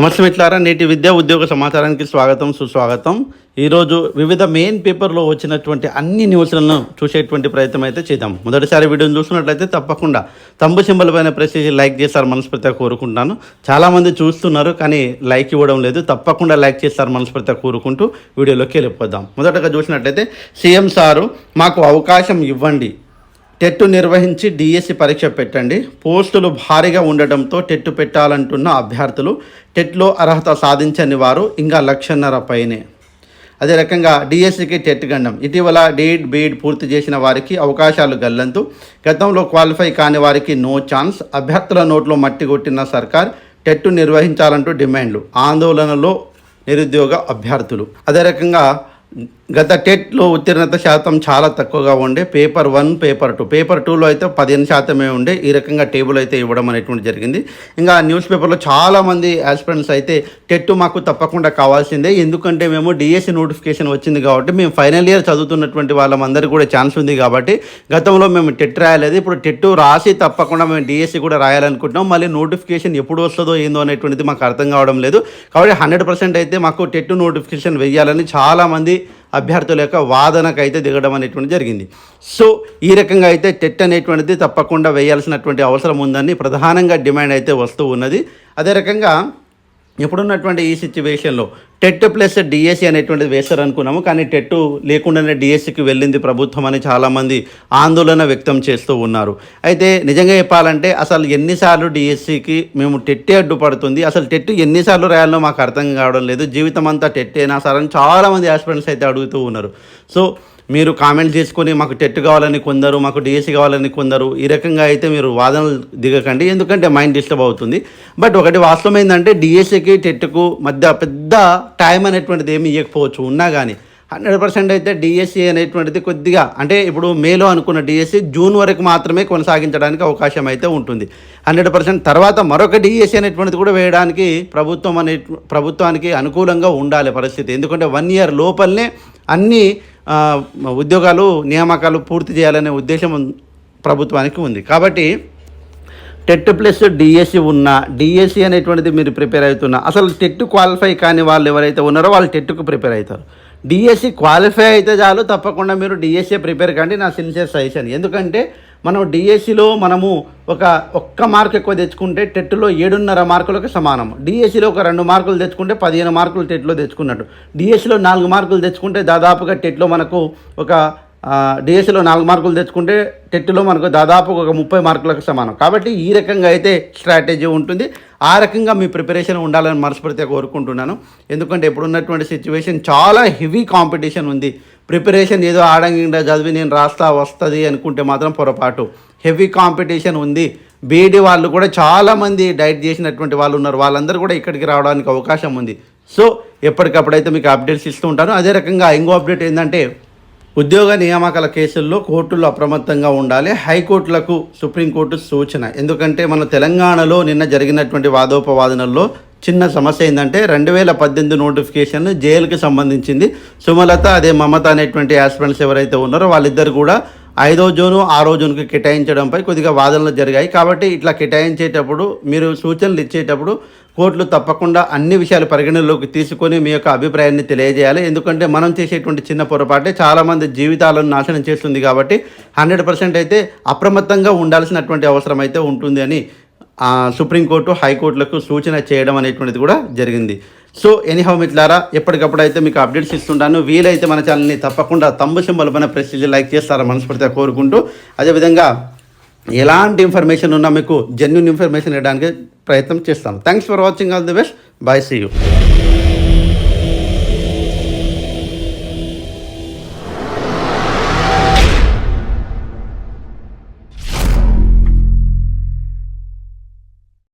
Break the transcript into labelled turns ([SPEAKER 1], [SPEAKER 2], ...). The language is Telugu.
[SPEAKER 1] నమస్తే మిట్లారా నేటి విద్యా ఉద్యోగ సమాచారానికి స్వాగతం సుస్వాగతం. ఈరోజు వివిధ మెయిన్ పేపర్లో వచ్చినటువంటి అన్ని న్యూస్లను చూసేటువంటి ప్రయత్నం అయితే చేద్దాం. మొదటిసారి వీడియోని చూస్తున్నట్లయితే తప్పకుండా తంబు సింబల్ పైన ప్రెస్ చేసి లైక్ చేస్తారు మనస్ఫూర్తిగా కోరుకుంటాను చాలామంది చూస్తున్నారు కానీ లైక్ ఇవ్వడం లేదు. తప్పకుండా లైక్ చేస్తారు మనస్ఫూర్తిగా కోరుకుంటూ వీడియోలోకి వెళ్ళిపోదాం. మొదటగా చూసినట్లయితే సీఎం సారు మాకు అవకాశం ఇవ్వండి. టెట్ నిర్వహించి డిఎస్సి పరీక్ష పెట్టండి. పోస్టులు భారీగా ఉండడంతో టెట్ పెట్టాలంటున్న అభ్యర్థులు టెట్లో అర్హత సాధించని వారు ఇంకా లక్షన్నర పైనే. అదే రకంగా డిఎస్సికి టెట్ గండం. ఇటీవల డీడ్ బీడ్ పూర్తి చేసిన వారికి అవకాశాలు గల్లంతు. గతంలో క్వాలిఫై కాని వారికి నో ఛాన్స్. అభ్యర్థుల నోట్లో మట్టి కొట్టిన సర్కార్ టెట్ నిర్వహించాలంటూ డిమాండ్లు. ఆందోళనలో నిరుద్యోగ అభ్యర్థులు. అదే రకంగా గత టెట్లో ఉత్తీర్ణత శాతం చాలా తక్కువగా ఉండే paper one paper two. Paper టూలో అయితే పదిహేను శాతమే ఉండే ఈ రకంగా టేబుల్ అయితే ఇవ్వడం అనేటువంటి జరిగింది. ఇంకా న్యూస్ పేపర్లో చాలామంది ఆస్పిరెంట్స్ అయితే టెట్ మాకు తప్పకుండా కావాల్సిందే. ఎందుకంటే మేము డిఎస్సి నోటిఫికేషన్ వచ్చింది కాబట్టి మేము ఫైనల్ ఇయర్ చదువుతున్నటువంటి వాళ్ళందరికీ కూడా ఛాన్స్ ఉంది కాబట్టి గతంలో మేము టెట్ రాయలేదు. ఇప్పుడు టెట్ రాసి తప్పకుండా మేము డిఎస్సి కూడా రాయాలనుకుంటున్నాం. మళ్ళీ నోటిఫికేషన్ ఎప్పుడు వస్తుందో ఏందో అనేటువంటిది మాకు అర్థం కావడం లేదు. కాబట్టి హండ్రెడ్ పర్సెంట్ అయితే మాకు టెట్ నోటిఫికేషన్ వెయ్యాలని చాలామంది అభ్యర్థుల యొక్క వాదనకైతే దిగడం అనేటువంటి జరిగింది. సో ఈ రకంగా అయితే టెట్ అనేటువంటిది తప్పకుండా వేయాల్సినటువంటి అవసరం ఉందని ప్రధానంగా డిమాండ్ అయితే వస్తూ ఉన్నది. అదే రకంగా ఇప్పుడున్నటువంటి ఈ సిచ్యువేషన్లో టెట్ ప్లస్ డిఎస్సి అనేటువంటిది వేస్తారు అనుకున్నాము కానీ టెట్ లేకుండానే డిఎస్సికి వెళ్ళింది ప్రభుత్వం అని చాలామంది ఆందోళన వ్యక్తం చేస్తూ ఉన్నారు. అయితే నిజంగా చెప్పాలంటే అసలు ఎన్నిసార్లు డిఎస్సికి మేము టెట్టే అడ్డుపడుతుంది అసలు టెట్ ఎన్నిసార్లు రాయాలో మాకు అర్థం కావడం లేదు జీవితం అంతా టెట్టేనా సార్ అని చాలామంది ఆస్పిరెంట్స్ అయితే అడుగుతూ ఉన్నారు. సో మీరు కామెంట్ చేసుకొని మాకు టెట్ కావాలని కొందరు మాకు డిఎస్సి కావాలని కొందరు ఈ రకంగా అయితే మీరు వాదనలు దిగకండి. ఎందుకంటే మైండ్ డిస్టర్బ్ అవుతుంది. బట్ ఒకటి వాస్తవం ఏంటంటే డిఎస్సికి టెట్కు మధ్య పెద్ద టైం అనేటువంటిది ఏమి ఇవ్వకపోవచ్చు ఉన్నా కానీ హండ్రెడ్ పర్సెంట్ అయితే డిఎస్సి అనేటువంటిది కొద్దిగా అంటే ఇప్పుడు మేలో అనుకున్న డిఎస్సి జూన్ వరకు మాత్రమే కొనసాగించడానికి అవకాశం అయితే ఉంటుంది. హండ్రెడ్ పర్సెంట్ తర్వాత మరొక డిఎస్సి అనేటువంటిది కూడా వేయడానికి ప్రభుత్వం అనే ప్రభుత్వానికి అనుకూలంగా ఉండాలి పరిస్థితి. ఎందుకంటే వన్ ఇయర్ లోపలనే అన్నీ ఉద్యోగాలు నియామకాలు పూర్తి చేయాలనే ఉద్దేశం ప్రభుత్వానికి ఉంది. కాబట్టి టెట్ ప్లస్ డిఎస్సి ఉన్న డిఎస్సి అనేటువంటిది మీరు ప్రిపేర్ అవుతున్నా అసలు టెట్ క్వాలిఫై కాని వాళ్ళు ఎవరైతే ఉన్నారో వాళ్ళు టెట్కు ప్రిపేర్ అవుతారు. డిఎస్సి క్వాలిఫై అయితే చాలు తప్పకుండా మీరు డిఎస్సి ప్రిపేర్ కండి నా సిన్సియర్ సజెషన్. ఎందుకంటే మనం డిఎస్సిలో మనము ఒక ఒక్క మార్క్ ఎక్కువ తెచ్చుకుంటే టెట్లో ఏడున్నర మార్కులకు సమానం. డిఎస్సిలో ఒక రెండు మార్కులు తెచ్చుకుంటే పదిహేను మార్కులు టెట్లో తెచ్చుకున్నట్టు. డిఎస్సిలో నాలుగు మార్కులు తెచ్చుకుంటే దాదాపుగా టెట్లో మనకు ఒక డిఎస్సిలో నాలుగు మార్కులు తెచ్చుకుంటే టెట్లో మనకు దాదాపు ఒక ముప్పై మార్కులకు సమానం. కాబట్టి ఈ రకంగా అయితే స్ట్రాటజీ ఉంటుంది. ఆ రకంగా మీ ప్రిపరేషన్ ఉండాలని మనస్ఫూర్తిగా కోరుకుంటున్నాను. ఎందుకంటే ఇప్పుడున్నటువంటి సిచ్యువేషన్ చాలా హెవీ కాంపిటీషన్ ఉంది. ప్రిపరేషన్ ఏదో ఆడంగా చదివి నేను రాస్తా వస్తుంది అనుకుంటే మాత్రం పొరపాటు. హెవీ కాంపిటీషన్ ఉంది. బీఈడి వాళ్ళు కూడా చాలామంది డైట్ చేసినటువంటి వాళ్ళు ఉన్నారు. వాళ్ళందరూ కూడా ఇక్కడికి రావడానికి అవకాశం ఉంది. సో ఎప్పటికప్పుడైతే మీకు అప్డేట్స్ ఇస్తూ ఉంటాను. అదే రకంగా ఇంకో అప్డేట్ ఏంటంటే ఉద్యోగ నియామకాల కేసుల్లో కోర్టులు అప్రమత్తంగా ఉండాలి. హైకోర్టులకు సుప్రీంకోర్టు సూచన. ఎందుకంటే మన తెలంగాణలో నిన్న జరిగినటువంటి వాదోపవాదనల్లో చిన్న సమస్య ఏంటంటే రెండు వేల పద్దెనిమిది నోటిఫికేషన్ జైలుకి సంబంధించింది. సుమలత అదే మమత అనేటువంటి ఆస్పిరెంట్స్ ఎవరైతే ఉన్నారో వాళ్ళిద్దరు కూడా ఐదో జోను ఆరో జోన్కి కేటాయించడంపై కొద్దిగా వాదనలు జరిగాయి. కాబట్టి ఇట్లా కేటాయించేటప్పుడు మీరు సూచనలు ఇచ్చేటప్పుడు కోర్టులు తప్పకుండా అన్ని విషయాలు పరిగణనలోకి తీసుకొని మీ యొక్క అభిప్రాయాన్ని తెలియజేయాలి. ఎందుకంటే మనం చేసేటువంటి చిన్న పొరపాటే చాలామంది జీవితాలను నాశనం చేస్తుంది కాబట్టి హండ్రెడ్ పర్సెంట్ అయితే అప్రమత్తంగా ఉండాల్సినటువంటి అవసరం అయితే ఉంటుంది అని సుప్రీంకోర్టు హైకోర్టులకు సూచన చేయడం అనేటువంటిది కూడా జరిగింది. సో ఎనీహౌ మిట్లారా ఎప్పటికప్పుడు అయితే మీకు అప్డేట్స్ ఇస్తుంటాను. వీలైతే మన ఛానల్ని తప్పకుండా తమ్ము సింబల్ పైన ప్రెస్ చేసి లైక్ చేస్తారా మనస్ఫూర్తిగా కోరుకుంటూ అదేవిధంగా ఎలాంటి ఇన్ఫర్మేషన్ ఉన్నా మీకు జెన్యున్ ఇన్ఫర్మేషన్ ఇవ్వడానికి ప్రయత్నం చేస్తాను. Thanks for watching all the best bye see you